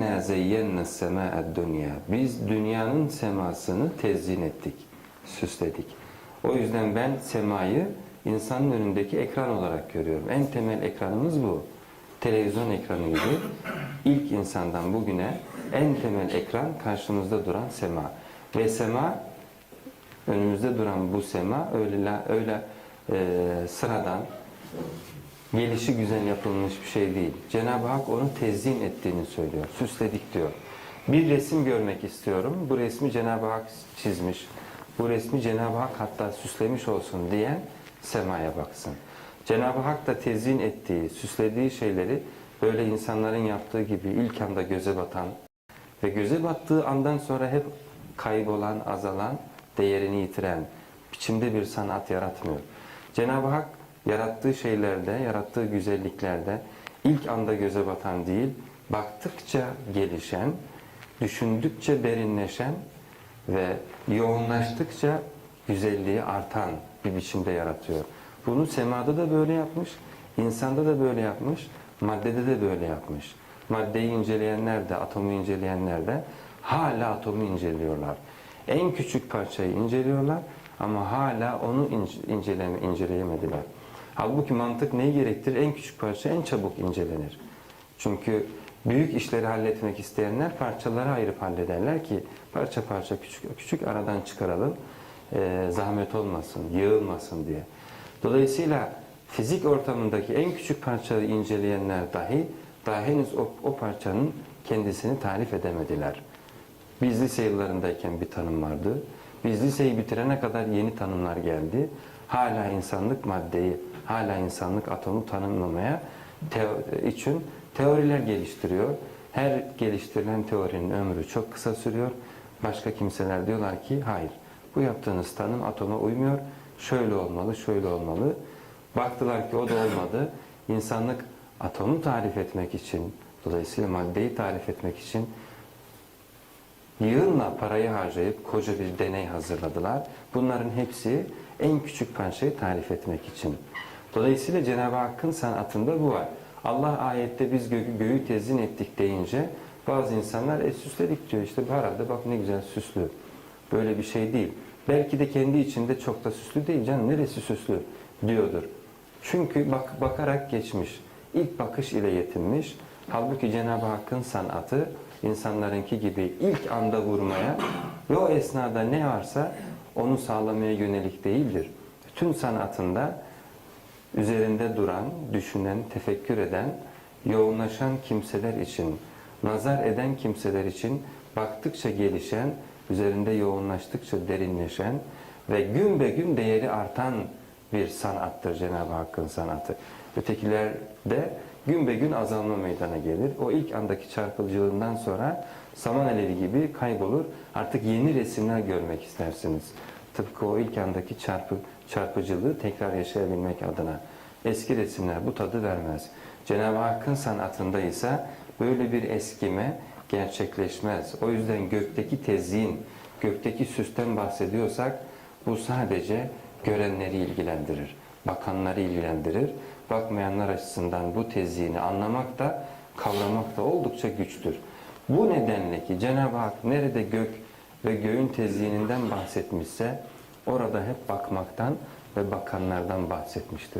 İnna zeyyenne sema'ed dünya. Biz dünyanın semasını tezyin ettik, süsledik. O yüzden ben semayı insanın önündeki ekran olarak görüyorum. En temel ekranımız bu. Televizyon ekranı gibi ilk insandan bugüne en temel ekran karşımızda duran sema. Ve sema önümüzde duran bu sema öyle öyle e, sıradan gelişi güzel yapılmış bir şey değil. Cenab-ı Hak onu tezyin ettiğini söylüyor. Süsledik diyor. Bir resim görmek istiyorum. Bu resmi Cenab-ı Hak çizmiş. Bu resmi Cenab-ı Hak hatta süslemiş olsun diyen semaya baksın. Cenab-ı Hak da tezyin ettiği, süslediği şeyleri böyle insanların yaptığı gibi ilk anda göze batan ve göze battığı andan sonra hep kaybolan, azalan, değerini yitiren biçimde bir sanat yaratmıyor. Cenab-ı Hak yarattığı şeylerde, yarattığı güzelliklerde ilk anda göze batan değil, baktıkça gelişen, düşündükçe derinleşen ve yoğunlaştıkça güzelliği artan bir biçimde yaratıyor. Bunu semada da böyle yapmış, insanda da böyle yapmış, maddede de böyle yapmış. Maddeyi inceleyenler de, atomu inceleyenler de hala atomu inceliyorlar. En küçük parçayı inceliyorlar ama hala onu ince- inceleme, inceleyemediler. Halbuki mantık neyi gerektirir? En küçük parça en çabuk incelenir. Çünkü büyük işleri halletmek isteyenler parçalara ayırıp hallederler ki parça parça küçük küçük aradan çıkaralım. eee, zahmet olmasın, yığılmasın diye. Dolayısıyla fizik ortamındaki en küçük parçayı inceleyenler dahi daha henüz o, o parçanın kendisini tarif edemediler. Biz lise yıllarındayken bir tanım vardı. Biz liseyi bitirene kadar yeni tanımlar geldi. Hala insanlık maddeyi, hala insanlık atomu tanımlamaya teo- için teoriler geliştiriyor. Her geliştirilen teorinin ömrü çok kısa sürüyor. Başka kimseler diyorlar ki hayır bu yaptığınız tanım atoma uymuyor. Şöyle olmalı, şöyle olmalı. Baktılar ki o da olmadı. İnsanlık atomu tarif etmek için, dolayısıyla maddeyi tarif etmek için yığınla parayı harcayıp koca bir deney hazırladılar. Bunların hepsi en küçük parçayı tarif etmek için. Dolayısıyla Cenab-ı Hakk'ın sanatında bu var. Allah ayette biz göğü, göğü tezin ettik deyince bazı insanlar e süsledik diyor işte herhalde bak ne güzel süslü. Böyle bir şey değil. Belki de kendi içinde çok da süslü değil canım neresi süslü diyordur. Çünkü bak, bakarak geçmiş. İlk bakış ile yetinmiş. Halbuki Cenab-ı Hakk'ın sanatı insanlarınki gibi ilk anda vurmaya ve o esnada ne varsa onu sağlamaya yönelik değildir. Bütün sanatında üzerinde duran, düşünen, tefekkür eden, yoğunlaşan kimseler için, nazar eden kimseler için baktıkça gelişen, üzerinde yoğunlaştıkça derinleşen ve gün be gün değeri artan bir sanattır Cenab-ı Hakk'ın sanatı. Ötekilerde gün be gün azalma meydana gelir. O ilk andaki çarpıcılığından sonra saman alevi gibi kaybolur. Artık yeni resimler görmek istersiniz. Tıpkı o ilk andaki çarpı, çarpıcılığı tekrar yaşayabilmek adına. Eski resimler bu tadı vermez. Cenab-ı Hakk'ın sanatında ise böyle bir eskime gerçekleşmez. O yüzden gökteki tezyin, gökteki süsten bahsediyorsak bu sadece görenleri ilgilendirir, bakanları ilgilendirir. Bakmayanlar açısından bu tezyini anlamak da kavramak da oldukça güçtür. Bu nedenle ki Cenab-ı Hak nerede gök ve göğün tezyininden bahsetmişse orada hep bakmaktan ve bakanlardan bahsetmiştir.